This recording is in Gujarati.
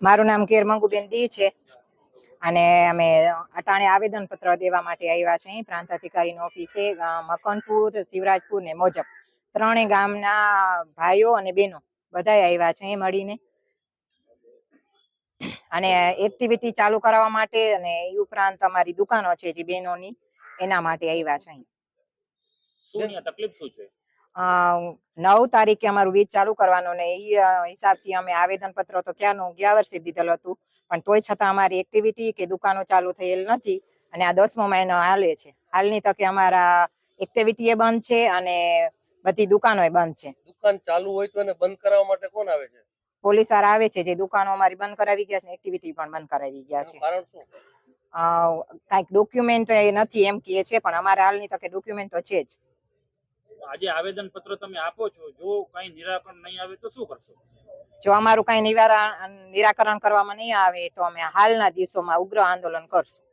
મારું નામ કેર મંગુબેન ડી છે. અને અમે અટાણે આવેદન પત્ર દેવા માટે આવ્યા છે. પ્રાંત અધિકારીની ઓફિસે મકનપુર, શિવરાજપુર ને મોજબ. ત્રણેય ગામના ભાઈઓ અને બહેનો બધા આવ્યા છે મળીને. અને એક્ટિવિટી ચાલુ કરાવવા માટે અને એ ઉપરાંત અમારી દુકાનો છે જે બહેનોની, એના માટે આવ્યા છે તકલીફ શું છે? નવ તારીખે અમારું વીજ ચાલુ કરવાનું ને એ હિસાબથી અમે આવેદન પત્ર તો ક્યાંનું ગયા વર્ષે દીધેલું હતું. પણ તોય છતાં અમારી એક્ટિવિટી કે દુકાનો ચાલુ થયેલ નથી અને આ દસમો મહિનો હાલે છે. હાલની તકે અમારા એક્ટિવિટી એ બંધ છે અને બધી દુકાનો બંધ છે. દુકાન ચાલુ હોય તો એને બંધ કરાવવા માટે કોણ આવે છે? પોલીસવાળા આવે છે. જે દુકાનો અમારી બંધ કરાવી ગયા છે એક્ટિવિટી પણ બંધ કરાવી ગયા છે. કારણ શું? કાંઈક ડોક્યુમેન્ટ નથી એમ કહે છે પણ અમારે હાલની તકે ડોક્યુમેન્ટ તો છે જ. આજે આવેદન પત્ર તમે આપો છો, જો કઈ નિરાકરણ નહીં આવે તો શું કરશો? જો અમારું કઈ નિવારણ, નિરાકરણ કરવામાં નહીં આવે તો અમે હાલના દિવસોમાં ઉગ્ર આંદોલન કરશું.